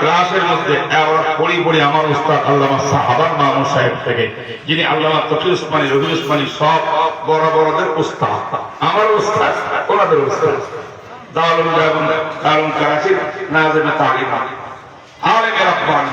ক্লাসের মধ্যে পড়ি পড়ি আমার উস্তাদ আল্লামা সাহাবান মামুন সাহেব থেকে, যিনি আল্লামা তফি উসমানী, রবি উসমানী সব বড় বড়দের উস্তাদ। আমার উস্তাদ, ওনাদের উস্তাদ। দারুণ দারুণ করাচির নাজেমে তালিমা। আলেমের রাব্বানি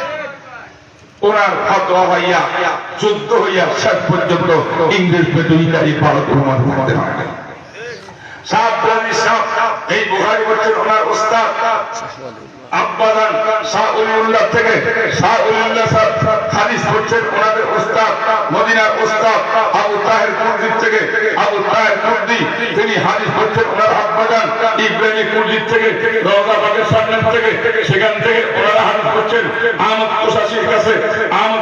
ওনার ফতোয়া হইয়া যুদ্ধ হইয়া শেষ পর্যন্ত ইংরেজ বেদুইনারি ভারত ভ্রমণ করতে পারে সাহ এই বুহারি বলছেন ওনার ওস্তাদ আব্বাদান শাহ উলিউল্লাহ থেকে শাহ সাহেব হাদিস পড়ছেন ওনাদের ওস্তাদ মদিনার ওস্তাদ আবু তাহের কুর্দি থেকে। আবু তাহের কুর্দি, তিনি হাদিস পড়ছেন ওনার আব্বাদান ইব্রাহিম কুর্দি থেকে রওজাবাগের সামনে থেকে, সেখান থেকে ওনারা হাদিস পড়ছেন। আহমদ কুসাসির কাছে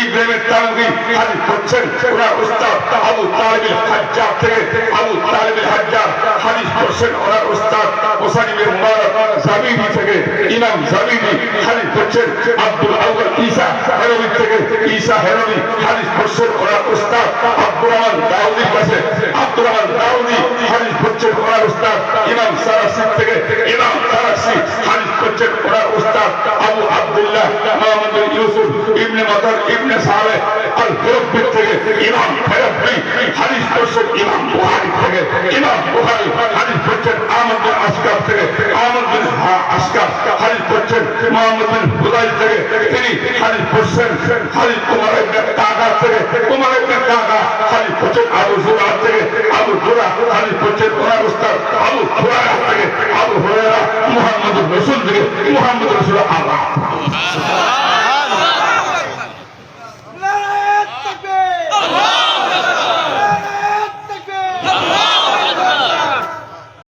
ইব্রাহিমের তানভি হাদিস পড়ছেন ওনার ওস্তাদ আবু তালিবিল হাজ্জার থেকে। আবু তালিবিল হাজ্জার হাদিস পড়ছেন ওনার ওস্তাদ ওসানিবের মুবারক জাবিবি থেকে। ইমাম জাবিবি হাদিস পড়ছেন আব্দুল আউয়াল ঈসা হেরবি থেকে। ঈসা হেরবি হাদিস পড়ছেন ওনার ওস্তাদ আব্দুর রহমান দাউদির কাছে। আব্দুর রহমান দাউদি হাদিস পড়ছেন ওনার ওস্তাদ ইমাম সারাসি থেকে। ইমাম সারাসি হাদিস পড়ছেন ওনার ওস্তাদ আবু আব্দুল্লাহ মোহাম্মদ রসুল ইবনে মাদার ইবনে সালে আল ফেরব্বির থেকে ইমাম ফেরব্বি হাদিস পড়ছেন ইমাম বুহারি থেকে, ইমাম বুহারি হাদিস পড়ছেন আহমদ আসকার থেকে আহমদ আসকার হাদিস পড়ছেন মোহাম্মদ হুদাই থেকে, তিনি হাদিস পড়ছেন হাদিস কুমার কাকা থেকে কুমার কাকা হাদিস পড়ছেন আবু জুরা থেকে, আবু জুরা হাদিস পড়ছেন ওনার উস্তাদ আবু হুরায়রা থেকে, আবু হুরায়রা মুহাম্মদ রসুল থেকে মুহাম্মদ রসুল আল্লাহ